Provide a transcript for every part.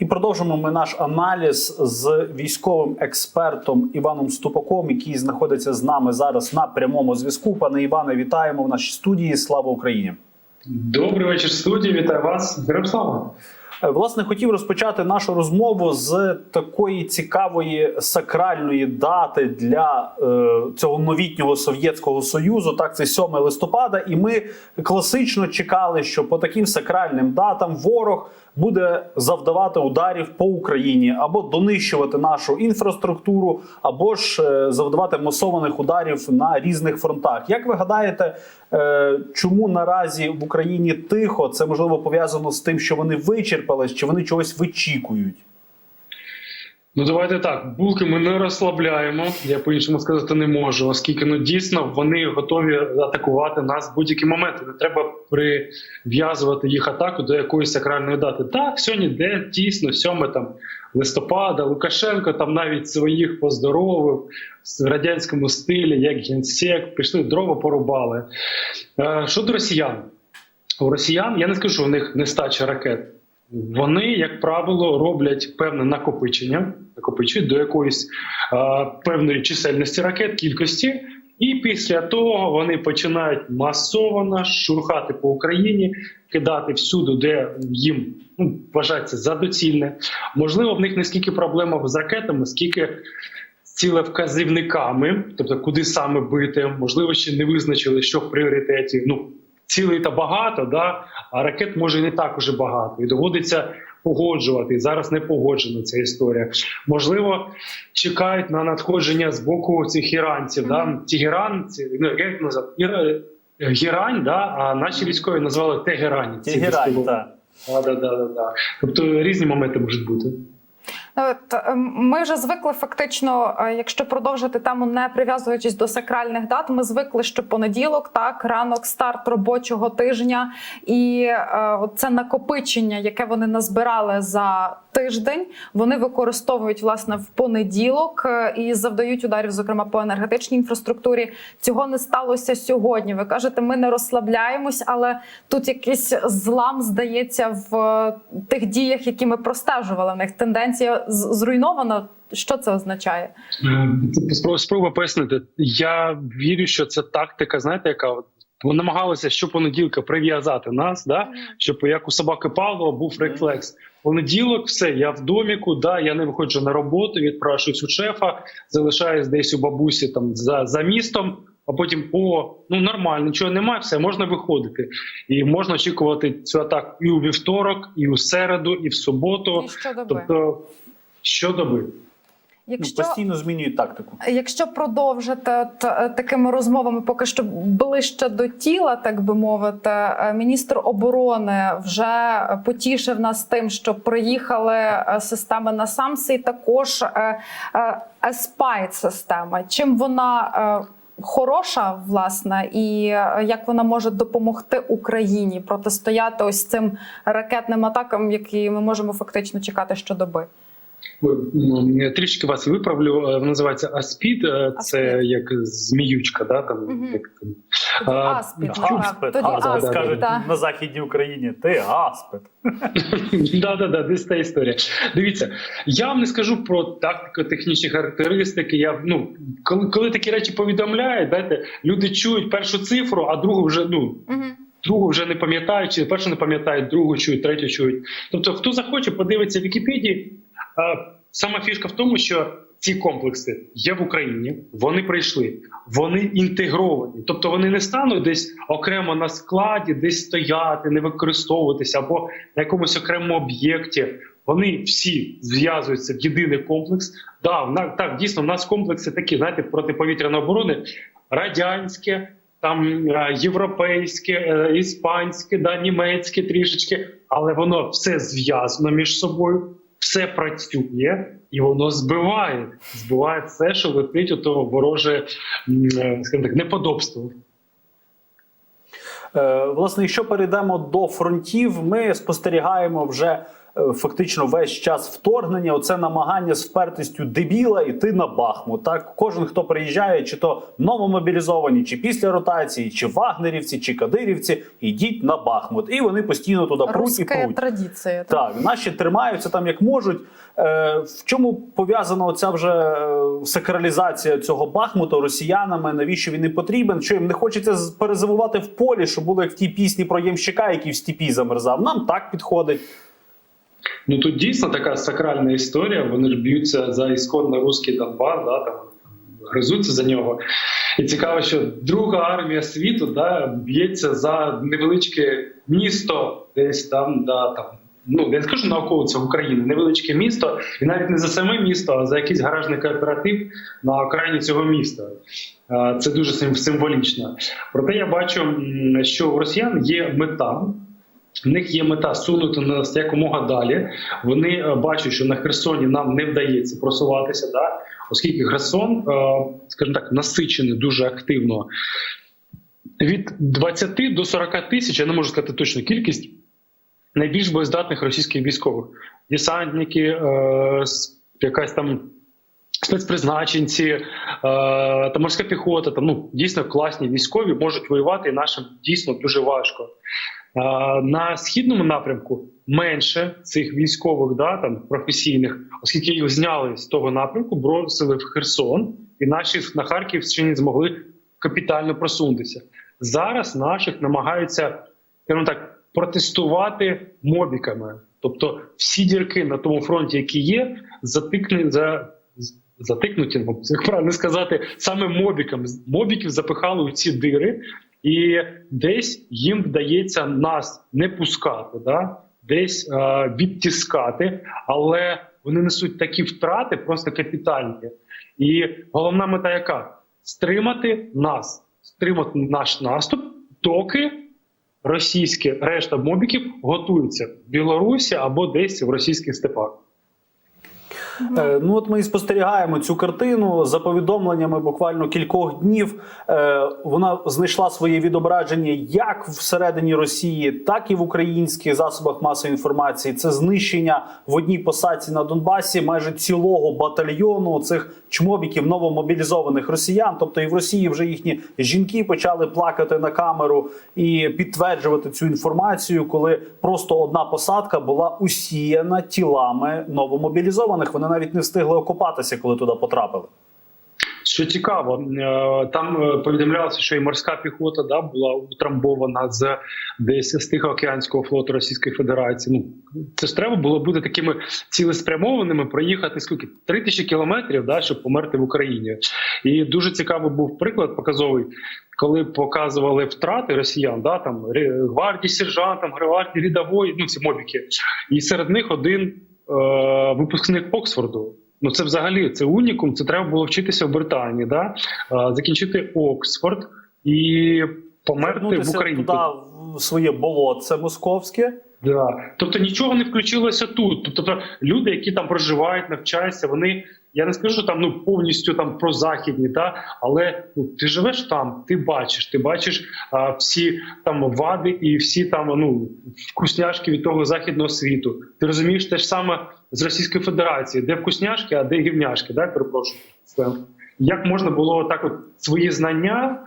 І продовжимо ми наш аналіз з військовим експертом Іваном Ступаком, який знаходиться з нами зараз на прямому зв'язку. Пане Іване, вітаємо в нашій студії. Слава Україні! Добрий вечір, студії. Вітаю вас. Героям слава. Е, Власне, хотів розпочати нашу розмову з такої цікавої сакральної дати для е, цього новітнього совєтського союзу. Так, це 7 листопада. І ми класично чекали, що по таким сакральним датам ворог буде завдавати ударів по Україні або донищувати нашу інфраструктуру, або ж е, завдавати масованих ударів на різних фронтах. Як ви гадаєте, е, чому наразі в Україні тихо? Це можливо пов'язано з тим, що вони вичерпались, чи вони чогось вичікують? Ну давайте так. Булки ми не розслабляємо. Я по-іншому сказати не можу, оскільки ну дійсно вони готові атакувати нас в будь-який момент. Не треба прив'язувати їх атаку до якоїсь сакральної дати. Так, сьогодні де тісно, 7 там листопада, Лукашенко там навіть своїх поздоровив в радянському стилі, як генсек, пішли дрова порубали. Е, щодо росіян, у росіян я не скажу, що у них нестача ракет. Вони, як правило, роблять певне накопичення, накопичують до якоїсь е, певної чисельності ракет, кількості, і після того вони починають масово шурхати по Україні, кидати всюди, де їм ну, вважається за доцільне. Можливо, в них не скільки проблема з ракетами, скільки цілевказівниками, тобто куди саме бити, можливо, ще не визначили, що в пріоритеті. Ну цілей та багато, да а ракет може і не так уже багато, і доводиться погоджувати. І зараз не погоджена ця історія. Можливо, чекають на надходження з боку цих іранців. Да? Тегеран, ці, ну, як називати? Іра- Герань, да? а наші військові назвали Тегерані. Тегерань, так. Да, да, да, да. Тобто різні моменти можуть бути. Ну, От, е, ми вже звикли фактично, е, якщо продовжити тему, не прив'язуючись до сакральних дат, ми звикли, що понеділок, так, ранок, старт робочого тижня, і е, це накопичення, яке вони назбирали за тиждень, вони використовують власне в понеділок е, і завдають ударів, зокрема по енергетичній інфраструктурі. Цього не сталося сьогодні. Ви кажете, ми не розслабляємось, але тут якийсь злам здається в тих діях, які ми простежували. В них тенденція з- зруйнована. Що це означає? Спробую спробую пояснити. Я вірю, що це тактика, знаєте, яка вони намагалися щопонеділка прив'язати нас, да? щоб як у собаки Павлова був рефлекс. Понеділок, все, я в доміку, да, я не виходжу на роботу, відпрашуюсь у шефа, залишаюсь десь у бабусі там за, за містом. А потім о, ну нормально, нічого немає, все можна виходити, і можна очікувати цю атаку і у вівторок, і у середу, і в суботу. І щодоби. Тобто щодоби. Ну, Якщо постійно змінюють тактику. Якщо продовжити е, такими розмовами, поки що ближче до тіла, так би мовити, е, міністр оборони вже потішив нас тим, що приїхали е, системи на самси, і також еспайт система. Чим вона хороша, власне, і як вона може допомогти Україні протистояти ось цим ракетним атакам, які ми можемо фактично чекати щодоби? Ой, Трішки вас виправлю. е, Називається Аспід. е, Це Аспід. як зміючка, да там Мгм. як там. А, аспід. Тоді скажуть да. на західній Україні. Ти аспид. Да, да, да, десь та історія. Дивіться, я вам не скажу про тактико-технічні характеристики. Я ну коли, коли такі речі повідомляють, знаєте, люди чують першу цифру, а другу вже ну. Другу вже не пам'ятають, чи першу не пам'ятають, другу чують, третю чують. Тобто, хто захоче, подивиться в Вікіпедії. А, Сама фішка в тому, що ці комплекси є в Україні, вони прийшли, вони інтегровані. Тобто вони не стануть десь окремо на складі, десь стояти, не використовуватися або на якомусь окремому об'єкті. Вони всі зв'язуються в єдиний комплекс. Да, так, дійсно, в нас комплекси такі, знаєте, протиповітряної оборони радянське, там е, європейське, е, іспанське, да, німецьке трішечки, але воно все зв'язано між собою, все працює і воно збиває. Збиває все, що летить у того вороже, е, так, неподобство. Е, Власне, якщо перейдемо до фронтів, ми спостерігаємо вже фактично весь час вторгнення. Оце намагання з впертістю дебіла йти на Бахмут. Так кожен, хто приїжджає, чи то новомобілізовані, чи після ротації, чи вагнерівці, чи кадирівці, ідіть на Бахмут. І вони постійно туди пруть і пруть. традиція. Так, наші тримаються там як можуть. Е, в чому пов'язана оця вже е, сакралізація цього Бахмута росіянами? Навіщо він не потрібен? Що їм не хочеться перезимувати в полі, щоб було як в тій пісні про Ємщика, який в степі замерзав. Нам так підходить. Ну тут дійсно така сакральна історія. Вони ж б'ються за ісконно русський Донбас, да, там гризуться за нього. І цікаво, що друга армія світу да, б'ється за невеличке місто, десь там, да, там. Ну, я не скажу на околицях України, невеличке місто, і навіть не за саме місто, а за якийсь гаражний кооператив на окраїні цього міста. Це дуже символічно. Проте я бачу, що у росіян є мета. В них є мета сунути нас якомога далі. Вони е, бачать, що на Херсоні нам не вдається просуватися, да? оскільки Херсон, е, скажімо так, насичений дуже активно. Від 20 до 40 тисяч, я не можу сказати точну кількість, найбільш боєздатних російських військових. Десантники, е, якась там спецпризначенці, та морська піхота, там ну дійсно класні військові можуть воювати, і нашим дійсно дуже важко. Е, На східному напрямку менше цих військових, да, там професійних, оскільки їх зняли з того напрямку, бросили в Херсон, і наші на Харківщині змогли капітально просунутися. Зараз наших намагаються, скажімо так, протестувати мобіками. Тобто всі дірки на тому фронті, які є, затикнені за. Затикнуті, ну, як правильно сказати, саме мобіками. Мобіків запихали у ці дири, і десь їм вдається нас не пускати, да? десь е, відтискати, але вони несуть такі втрати, просто капітальні. І головна мета яка? Стримати нас, стримати наш наступ, доки російські решта мобіків готуються в Білорусі або десь в російських степах. Е, ну от ми і спостерігаємо цю картину за повідомленнями буквально кількох днів. Е, вона знайшла своє відображення як всередині Росії, так і в українських засобах масової інформації. Це знищення в одній посадці на Донбасі майже цілого батальйону цих чмобіків новомобілізованих росіян. Тобто і в Росії вже їхні жінки почали плакати на камеру і підтверджувати цю інформацію, коли просто одна посадка була усіяна тілами новомобілізованих. Вони навіть не встигли окопатися, коли туди потрапили. Що цікаво, е, там е, повідомлялося, що і морська піхота да, була утрамбована з десь з Тихоокеанського флоту Російської Федерації. Ну це ж треба було бути такими цілеспрямованими, проїхати скільки три тисячі кілометрів, да, щоб померти в Україні. І дуже цікавий був приклад показовий, коли показували втрати росіян, да, там гвардії сержантам, гвардії рядової, ну ці мобіки, і серед них один випускник Оксфорду. Ну це взагалі це унікум. Це треба було вчитися в Британії, да? е, закінчити Оксфорд і померти в Україні. туди в своє болотце московське. Да. Тобто нічого не включилося тут. Тобто люди, які там проживають, навчаються, вони. Я не скажу що там ну повністю там прозахідні, та але ну ти живеш там, ти бачиш, ти бачиш а, всі там вади і всі там ну вкусняшки від того західного світу. Ти розумієш те ж саме з Російської Федерації, де вкусняшки, а де гівняшки, да, перепрошую. Як можна було так, от свої знання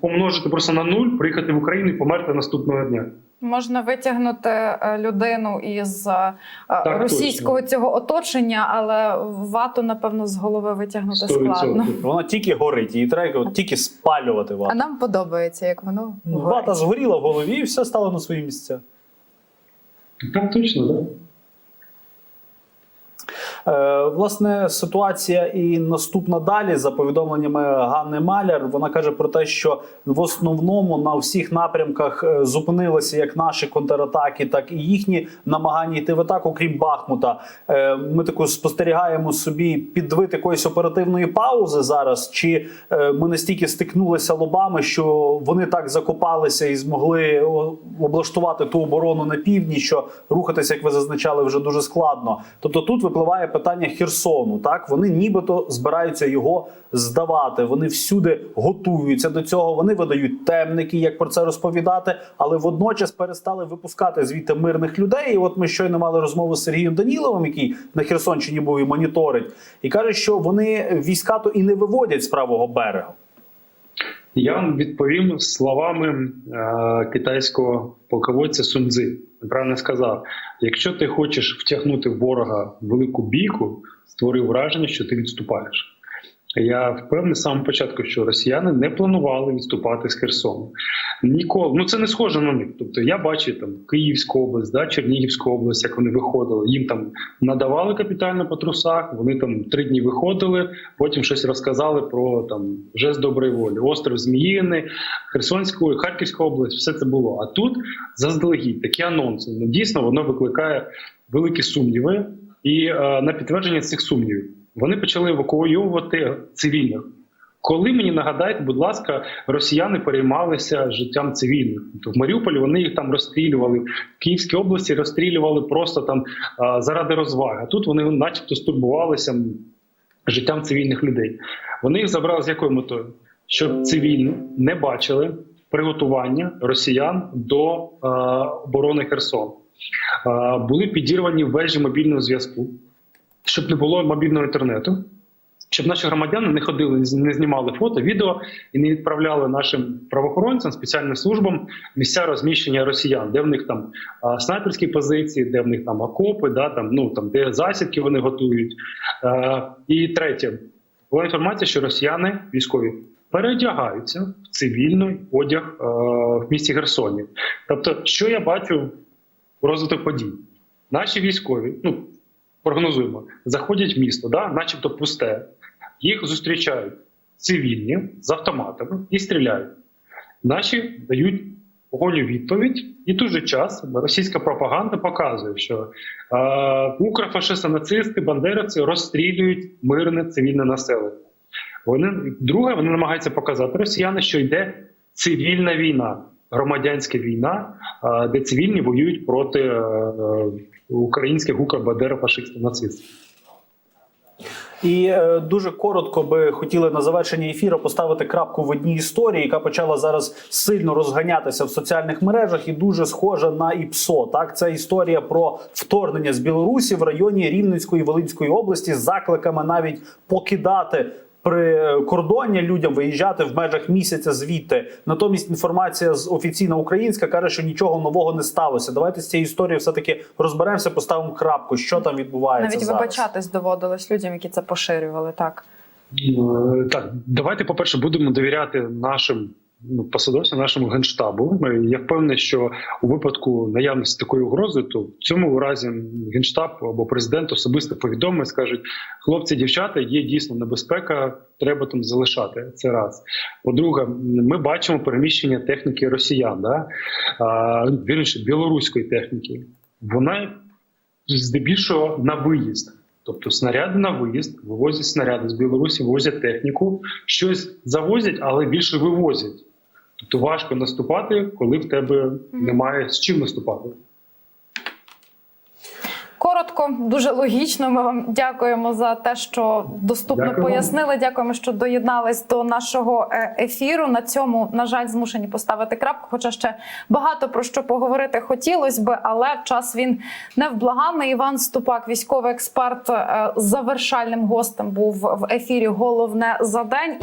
помножити просто на нуль, приїхати в Україну і померти наступного дня? Можна витягнути е, людину із е, Так, російського цього оточення, але вату, напевно, з голови витягнути Сто відсотків. складно. Вона тільки горить, її треба от тільки спалювати А нам подобається, як воно горить. Вата згоріла в голові і все стало на свої місця. Так точно, да. Е, власне, ситуація і наступна далі за повідомленнями Ганни Маляр. Вона каже про те, що в основному на всіх напрямках е, зупинилися як наші контратаки, так і їхні намагання йти в атаку, крім Бахмута. Е, ми таку спостерігаємо собі підвид якоїсь оперативної паузи зараз. Чи ми настільки стикнулися лобами, що вони так закопалися і змогли облаштувати ту оборону на півдні, що рухатися, як ви зазначали, вже дуже складно. Тобто тут випливає питання Херсону. Так вони нібито збираються його здавати. Вони всюди готуються до цього. Вони видають темники, як про це розповідати, але водночас перестали випускати звідти мирних людей. І от ми щойно мали розмову з Сергієм Даніловим, який на Херсонщині був і моніторить, і каже, що вони війська то і не виводять з правого берега. Я вам відповім словами е, китайського полководця Сунзи. Правильно сказав: якщо ти хочеш втягнути ворога в велику бійку, створи враження, що ти відступаєш. Я впевнений з самого початку, що росіяни не планували відступати з Херсону. Ніколи ну це не схоже на них. Тобто я бачив там Київську область, да, Чернігівську область, як вони виходили. Їм там надавали капітально по трусах. Вони там три дні виходили, потім щось розказали про там жест доброї волі, остров Зміїни, Херсонську, Харківська область. Все це було. А тут заздалегідь такі анонси. Ну дійсно воно викликає великі сумніви, і е, на підтвердження цих сумнівів вони почали евакуйовувати цивільних. Коли мені нагадайте, будь ласка, росіяни переймалися життям цивільних. Тобто в Маріуполі вони їх там розстрілювали, в Київській області розстрілювали просто там заради розваги. Тут вони, начебто, стурбувалися життям цивільних людей. Вони їх забрали з якою метою? Щоб цивільні не бачили приготування росіян до е, оборони Херсону. Е, були підірвані вежі мобільного зв'язку, щоб не було мобільного інтернету щоб наші громадяни не ходили, не знімали фото, відео і не відправляли нашим правоохоронцям, спеціальним службам місця розміщення росіян, де в них там а, снайперські позиції, де в них там окопи, да там ну там де засідки вони готують. Е, і третє була інформація, що росіяни військові переодягаються в цивільний одяг е, в місті Херсоні. Тобто, що я бачу розвиток подій, наші військові, ну прогнозуємо, заходять в місто, да, начебто пусте. Їх зустрічають цивільні з автоматами і стріляють. Наші дають вогонь у відповідь, і той же час російська пропаганда показує, що е, укрофашисти, нацисти, бандеровці розстрілюють мирне цивільне населення. Вони друге, вони намагаються показати росіяни, що йде цивільна війна, громадянська війна, де цивільні воюють проти е, українських укробандерофашистів, нацистів. І е, дуже коротко би хотіли на завершення ефіру поставити крапку в одній історії, яка почала зараз сильно розганятися в соціальних мережах, і дуже схожа на ІПСО. Так, це історія про вторгнення з Білорусі в районі Рівненської Волинської області з закликами навіть покидати. При кордоні людям виїжджати в межах місяця звідти. Натомість інформація з офіційна українська каже, що нічого нового не сталося. Давайте з цією історією все таки розберемося, поставимо крапку. Що там відбувається Навіть зараз. вибачатись доводилось людям, які це поширювали. Так Е, Так, давайте, по-перше, будемо довіряти нашим ну, посадовцям, нашому генштабу. Я впевнений, що у випадку наявності такої угрози, то в цьому разі генштаб або президент особисто повідомить, скажуть: хлопці, дівчата, є дійсно небезпека, треба там залишати. Це раз. По-друге, ми бачимо переміщення техніки росіян, да? вірніше, білоруської техніки. Вона здебільшого на виїзд. Тобто снаряди на виїзд, вивозять снаряди з Білорусі, вивозять техніку, щось завозять, але більше вивозять. Тобто важко наступати, коли в тебе немає з чим наступати. Коротко, дуже логічно. Ми вам дякуємо за те, що доступно Дякую пояснили. Дякуємо, що доєднались до нашого е, ефіру. На цьому, на жаль, змушені поставити крапку. Хоча ще багато про що поговорити хотілося би, але час він невблаганний. Іван Ступак, військовий експерт, е, завершальним гостем був в ефірі. Головне за день.